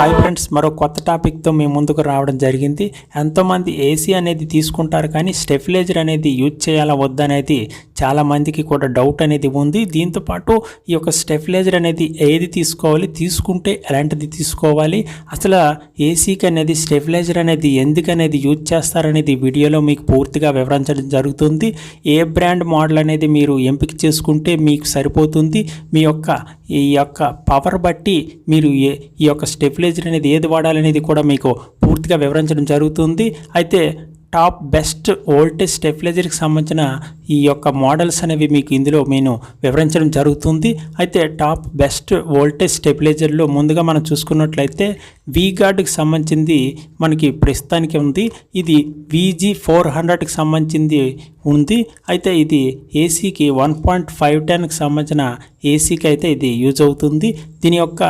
Hi friends మరో కొత్త టాపిక్తో మేము ముందుకు రావడం జరిగింది. ఎంతోమంది ఏసీ అనేది తీసుకుంటారు కానీ స్టెఫిలైజర్ అనేది యూజ్ చేయాలా వద్దనేది చాలా మందికి కూడా డౌట్ అనేది ఉంది. దీంతో పాటు ఈ యొక్క స్టెఫిలైజర్ అనేది ఏది తీసుకోవాలి తీసుకుంటే ఎలాంటిది తీసుకోవాలి అసలు ఏసీకి అనేది స్టెఫిలైజర్ అనేది ఎందుకనేది యూజ్ చేస్తారనేది వీడియోలో మీకు పూర్తిగా వివరించడం జరుగుతుంది. ఏ బ్రాండ్ మోడల్ అనేది మీరు ఎంపిక చేసుకుంటే మీకు సరిపోతుంది. మీ యొక్క ఈ యొక్క పవర్ బట్టి మీరు ఏ ఈ యొక్క స్టెఫిలైజర్ అనేది ఏది వాడాలనేది కూడా మీకు పూర్తిగా వివరించడం జరుగుతుంది. అయితే టాప్ బెస్ట్ ఓల్టేజ్ స్టెఫిలైజర్కి సంబంధించిన ఈ యొక్క మోడల్స్ అనేవి మీకు ఇందులో నేను వివరించడం జరుగుతుంది. అయితే టాప్ బెస్ట్ వోల్టేజ్ స్టెఫిలైజర్లో ముందుగా మనం చూసుకున్నట్లయితే వీగార్డ్కి సంబంధించింది మనకి ప్రస్తుతానికి ఉంది. ఇది వీజీ ఫోర్ హండ్రెడ్కి సంబంధించింది ఉంది. అయితే ఇది ఏసీకి వన్ పాయింట్ ఫైవ్ టెన్కి సంబంధించిన ఏసీకి అయితే ఇది యూజ్ అవుతుంది. దీని యొక్క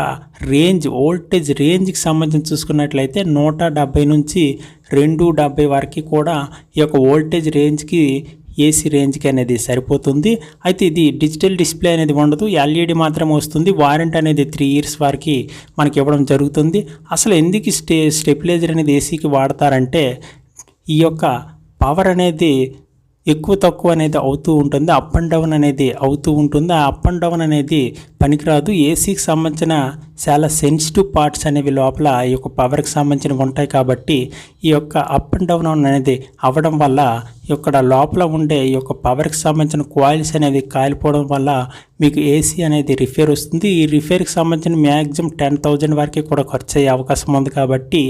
రేంజ్ ఓల్టేజ్ రేంజ్కి సంబంధించి చూసుకున్నట్లయితే నూట డెబ్బై నుంచి రెండు డెబ్బై వరకు కూడా ఈ యొక్క వోల్టేజ్ రేంజ్కి ఏసీ రేంజ్కి అనేది సరిపోతుంది. అయితే ఇది డిజిటల్ డిస్ప్లే అనేది ఉండదు. ఎల్ఈడి మాత్రమే వస్తుంది. వారంటీ అనేది త్రీ ఇయర్స్ వరకు మనకి ఇవ్వడం జరుగుతుంది. అసలు ఎందుకు స్టే స్టెబిలైజర్ అనేది ఏసీకి వాడతారంటే ఈ యొక్క పవర్ అనేది ఎక్కువ తక్కువ అనేది అవుతూ ఉంటుంది అప్ అండ్ డౌన్ అనేది అవుతూ ఉంటుంది. ఆ అప్ అండ్ డౌన్ అనేది పనికిరాదు. ఏసీకి సంబంధించిన చాలా సెన్సిటివ్ పార్ట్స్ అనేవి లోపల ఈ యొక్క పవర్కి సంబంధించినవి ఉంటాయి కాబట్టి ఈ యొక్క అప్ అండ్ డౌన్ అనేది అవ్వడం వల్ల ఇక్కడ లోపల ఉండే ఈ యొక్క పవర్కి సంబంధించిన కాయిల్స్ అనేవి కాలిపోవడం వల్ల మీకు ఏసీ అనేది రిఫేర్ వస్తుంది. ఈ రిఫేర్కి సంబంధించిన మ్యాక్సిమం టెన్ థౌజండ్ వరకు కూడా ఖర్చు అయ్యే అవకాశం ఉంది కాబట్టి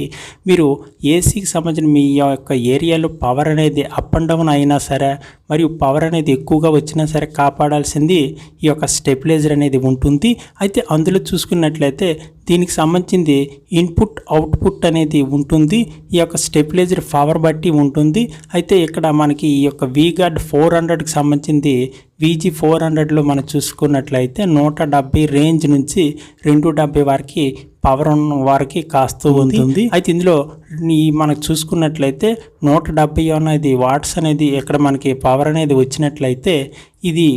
మీరు ఏసీకి సంబంధించిన మీ యొక్క ఏరియాలో పవర్ అనేది అప్ అండ్ డౌన్ అయినా సరే మరియు పవర్ అనేది ఎక్కువగా వచ్చినా సరే కాపాడాల్సింది ఈ యొక్క స్టెబిలైజర్ అనేది ఉంటుంది. అయితే అందులో చూసుకున్నట్లయితే దీనికి సంబంధించింది ఇన్పుట్ అవుట్పుట్ అనేది ఉంటుంది. ఈ యొక్క స్టెబిలైజర్ పవర్ బట్టి ఉంటుంది. అయితే ఇక్కడ మనకి ఈ యొక్క వీగార్డ్ ఫోర్ హండ్రెడ్కి సంబంధించింది వీజీ ఫోర్ హండ్రెడ్లో మనం చూసుకున్నట్లయితే నూట డెబ్బై రేంజ్ నుంచి రెండు డెబ్బై వరకు పవర్ ఉన్న వారికి కాస్తూ ఉంటుంది. అయితే ఇందులో ఈ మనకు చూసుకున్నట్లయితే నూట డెబ్బై అనేది వాట్స్ అనేది ఇక్కడ మనకి పవర్ అనేది వచ్చినట్లయితే ఇది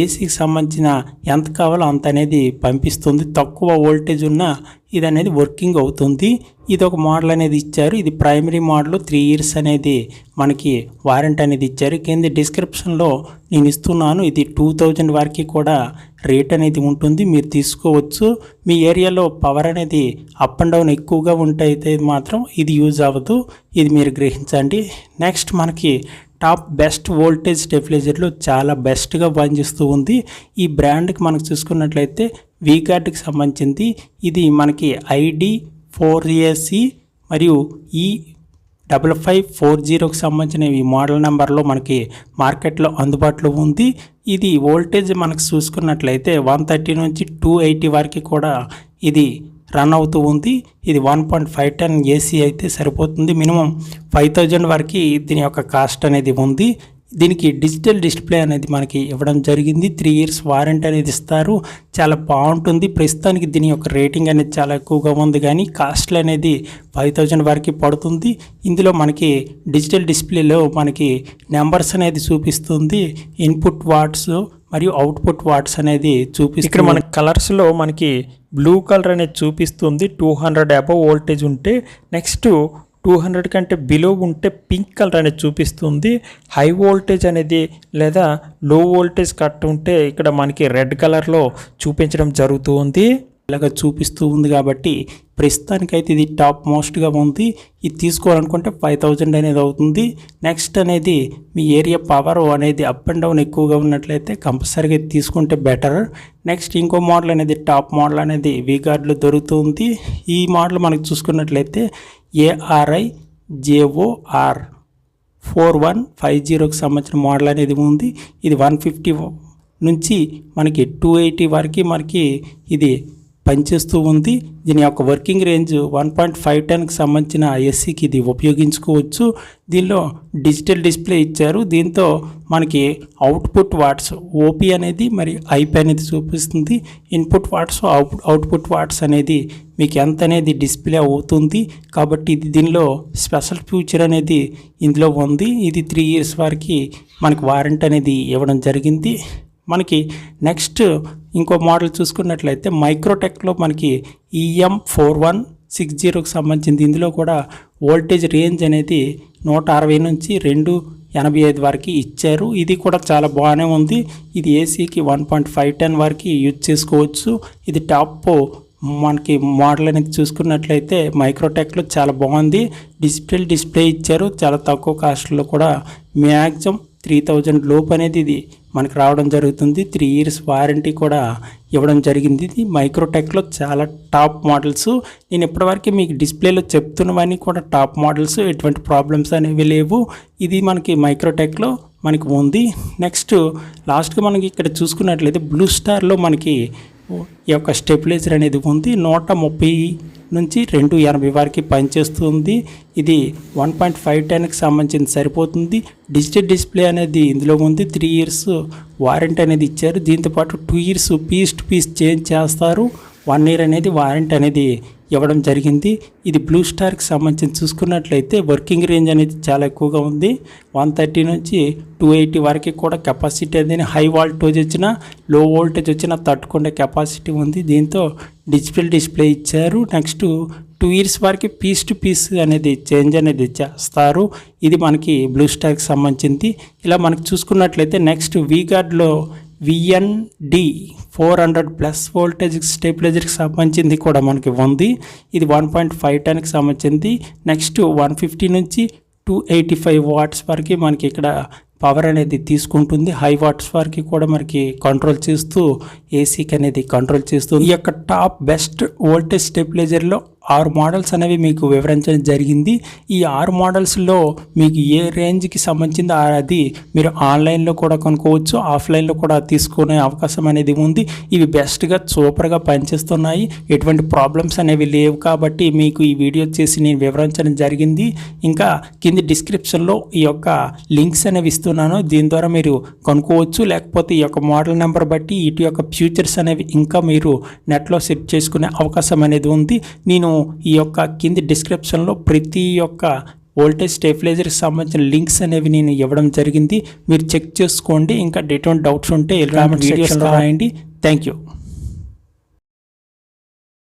ఏసీకి సంబంధించిన ఎంత కావాలో అంత అనేది పంపిస్తుంది. తక్కువ వోల్టేజ్ ఉన్న ఇది అనేది వర్కింగ్ అవుతుంది. ఇది ఒక మోడల్ అనేది ఇచ్చారు. ఇది ప్రైమరీ మోడల్ త్రీ ఇయర్స్ అనేది మనకి వారంటీ అనేది ఇచ్చారు. కింద డిస్క్రిప్షన్లో నేను ఇస్తున్నాను. ఇది టూ థౌజండ్ వరకు కూడా రేట్ అనేది ఉంటుంది మీరు తీసుకోవచ్చు. మీ ఏరియాలో పవర్ అనేది అప్ అండ్ డౌన్ ఎక్కువగా ఉంటే మాత్రం ఇది యూజ్ అవ్వదు. ఇది మీరు గ్రహించండి. నెక్స్ట్ మనకి టాప్ బెస్ట్ వోల్టేజ్ స్టెబిలైజర్లో చాలా బెస్ట్గా పనిచేస్తూ ఉంది. ఈ బ్రాండ్కి మనకు చూసుకున్నట్లయితే వీగార్డ్కి సంబంధించింది. ఇది మనకి ఐడి ఫోర్ ఏసీ మరియు ఈ డబల్ ఫైవ్ ఫోర్ జీరోకి సంబంధించిన ఈ మోడల్ నెంబర్లో మనకి మార్కెట్లో అందుబాటులో ఉంది. ఇది వోల్టేజ్ మనకు చూసుకున్నట్లయితే వన్ థర్టీ నుంచి టూ ఎయిటీ వరకు కూడా ఇది రన్ అవుతూ ఉంది. ఇది one point five ten AC అయితే సరిపోతుంది. మినిమం ఫైవ్ థౌజండ్ వరకు దీని యొక్క కాస్ట్ అనేది ఉంది. దీనికి డిజిటల్ డిస్ప్లే అనేది మనకి ఇవ్వడం జరిగింది. త్రీ ఇయర్స్ వారంటీ అనేది ఇస్తారు. చాలా బాగుంటుంది. ప్రస్తుతానికి దీని యొక్క రేటింగ్ అనేది చాలా ఎక్కువగా ఉంది కానీ కాస్ట్లు అనేది ఫైవ్ థౌజండ్ వరకు పడుతుంది. ఇందులో మనకి డిజిటల్ డిస్ప్లేలో మనకి నెంబర్స్ అనేది చూపిస్తుంది. ఇన్పుట్ వాట్స్ మరియు అవుట్పుట్ వాట్స్ అనేది చూపిస్తుంది. ఇక్కడ మన కలర్స్లో మనకి బ్లూ కలర్ అనేది చూపిస్తుంది. టూ హండ్రెడ్ అబవ్ వోల్టేజ్ ఉంటే నెక్స్ట్ టూ హండ్రెడ్ కంటే బిలో ఉంటే పింక్ కలర్ అనేది చూపిస్తుంది. హై వోల్టేజ్ అనేది లేదా లో వోల్టేజ్ కట్ ఉంటే ఇక్కడ మనకి రెడ్ కలర్లో చూపించడం జరుగుతూ ఉంది ఇలాగ చూపిస్తూ ఉంది కాబట్టి ప్రస్తుతానికైతే ఇది టాప్ మోస్ట్గా ఉంది. ఇది తీసుకోవాలనుకుంటే ఫైవ్ థౌజండ్ అనేది అవుతుంది. నెక్స్ట్ అనేది మీ ఏరియా పవర్ అనేది అప్ అండ్ డౌన్ ఎక్కువగా ఉన్నట్లయితే కంపల్సరీగా తీసుకుంటే బెటర్. నెక్స్ట్ ఇంకో మోడల్ అనేది టాప్ మోడల్ అనేది వీగార్డ్లో దొరుకుతుంది. ఈ మోడల్ మనకు చూసుకున్నట్లయితే ARI JOR four one five జీరోకి సంబంధించిన మోడల్ అనేది ఉంది. ఇది వన్ ఫిఫ్టీ నుంచి మనకి టూ ఎయిటీ వరకు మనకి ఇది పనిచేస్తూ ఉంది. దీని యొక్క working range one point five టెన్కి సంబంధించిన ఐఎస్సికి ఇది ఉపయోగించుకోవచ్చు. దీనిలో డిజిటల్ డిస్ప్లే ఇచ్చారు. దీంతో మనకి అవుట్పుట్ వాట్స్ ఓపీ అనేది మరి ఐపీ అనేది చూపిస్తుంది. Input watts out output watts అనేది మీకు ఎంత అనేది డిస్ప్లే అవుతుంది. కాబట్టి ఇది దీనిలో స్పెషల్ ఫ్యూచర్ అనేది ఇందులో ఉంది. ఇది త్రీ ఇయర్స్ వరకు మనకి వారంటీ అనేది ఇవ్వడం జరిగింది. మనకి నెక్స్ట్ ఇంకో మోడల్ చూసుకున్నట్లయితే మైక్రోటెక్లో మనకి ఈఎం ఫోర్ వన్ సిక్స్ జీరోకి సంబంధించింది. ఇందులో కూడా వోల్టేజ్ రేంజ్ అనేది నూట అరవై నుంచి రెండు ఎనభై ఐదు వరకు ఇచ్చారు. ఇది కూడా చాలా బాగానే ఉంది. ఇది ఏసీకి వన్ పాయింట్ ఫైవ్ టెన్ వరకు యూజ్ చేసుకోవచ్చు. ఇది టాప్ మనకి మోడల్ అనేది చూసుకున్నట్లయితే మైక్రోటెక్లో చాలా బాగుంది. డిజిటల్ డిస్ప్లే ఇచ్చారు. చాలా తక్కువ కాస్ట్లో కూడా మ్యాక్సిమం త్రీ థౌజండ్ లోపు అనేది ఇది మనకి రావడం జరుగుతుంది. త్రీ ఇయర్స్ వారంటీ కూడా ఇవ్వడం జరిగింది. ఇది మైక్రోటెక్లో చాలా టాప్ మోడల్స్. నేను ఇప్పటివరకు మీకు డిస్ప్లేలో చెప్తున్నవన్నీ కూడా టాప్ మోడల్స్. ఎటువంటి ప్రాబ్లమ్స్ అనేవి లేవు. ఇది మనకి మైక్రోటెక్లో మనకి ఉంది. నెక్స్ట్ లాస్ట్గా మనకి ఇక్కడ చూసుకున్నట్లయితే బ్లూ స్టార్లో మనకి ఈ యొక్క స్టెబిలైజర్ అనేది ఉంది. నూట ముప్పై నుంచి రెండు ఎనభై వరకు పనిచేస్తుంది. ఇది వన్ పాయింట్ ఫైవ్ టెన్కి సంబంధించింది సరిపోతుంది. డిజిటల్ డిస్ప్లే అనేది ఇందులో ఉంది. త్రీ ఇయర్స్ వారంటీ అనేది ఇచ్చారు. దీంతోపాటు two years piece to piece change చేస్తారు. వన్ ఇయర్ అనేది వారంటీ అనేది ఇవ్వడం జరిగింది. ఇది బ్లూ స్టార్కి సంబంధించి చూసుకున్నట్లయితే వర్కింగ్ రేంజ్ అనేది చాలా ఎక్కువగా ఉంది. వన్ థర్టీ నుంచి టూ ఎయిటీ వరకు కూడా కెపాసిటీ అనేది హై వోల్టేజ్ వచ్చినా లో వోల్టేజ్ వచ్చినా తట్టుకునే కెపాసిటీ ఉంది. దీంతో డిజిటల్ డిస్ప్లే ఇచ్చారు. నెక్స్ట్ టూ ఇయర్స్ వరకు పీస్ టు పీస్ అనేది చేంజ్ అనేది చేస్తారు. ఇది మనకి బ్లూ స్టార్కి సంబంధించింది. ఇలా మనకి చూసుకున్నట్లయితే next వీగార్డ్లో VND four hundred plus voltage స్టెబిలైజర్కి సంబంధించింది కూడా మనకి ఉంది. ఇది వన్ పాయింట్ ఫైవ్ టెన్కి సంబంధించింది. నెక్స్ట్ వన్ ఫిఫ్టీ నుంచి టూ ఎయిటీ ఫైవ్ వాట్స్ వరకు మనకి ఇక్కడ పవర్ అనేది తీసుకుంటుంది. హై వాట్స్ వరకు కూడా మనకి కంట్రోల్ చేస్తూ ఏసీకి అనేది కంట్రోల్ చేస్తుంది ఈ యొక్క టాప్ బెస్ట్ వోల్టేజ్ స్టెబిలైజర్లో ఆరు మోడల్స్ అనేవి మీకు వివరించడం జరిగింది. ఈ ఆరు మోడల్స్లో మీకు ఏ రేంజ్కి సంబంధించింది అది మీరు ఆన్లైన్లో కూడా కొనుక్కోవచ్చు ఆఫ్లైన్లో కూడా తీసుకునే అవకాశం అనేది ఉంది. ఇవి బెస్ట్గా సూపర్గా పనిచేస్తున్నాయి. ఎటువంటి ప్రాబ్లమ్స్ అనేవి లేవు కాబట్టి మీకు ఈ వీడియో చేసి నేను వివరించడం జరిగింది. ఇంకా కింది డిస్క్రిప్షన్లో ఈ యొక్క లింక్స్ అనేవి ఇస్తున్నాను. దీని ద్వారా మీరు కొనుక్కోవచ్చు. లేకపోతే ఈ యొక్క మోడల్ నెంబర్ బట్టి ఇటు యొక్క ఫ్యూచర్స్ అనేవి ఇంకా మీరు నెట్లో సెట్ చేసుకునే అవకాశం అనేది ఉంది. నేను ఈ యొక్క కింది డిస్క్రిప్షన్లో ప్రతి ఒక్క వోల్టేజ్ స్టెబిలైజర్కి సంబంధించిన లింక్స్ అనేవి నేను ఇవ్వడం జరిగింది. మీరు చెక్ చేసుకోండి. ఇంకా ఎటువంటి డౌట్స్ ఉంటే కామెంట్ సెక్షన్లో రాయండి. Thank you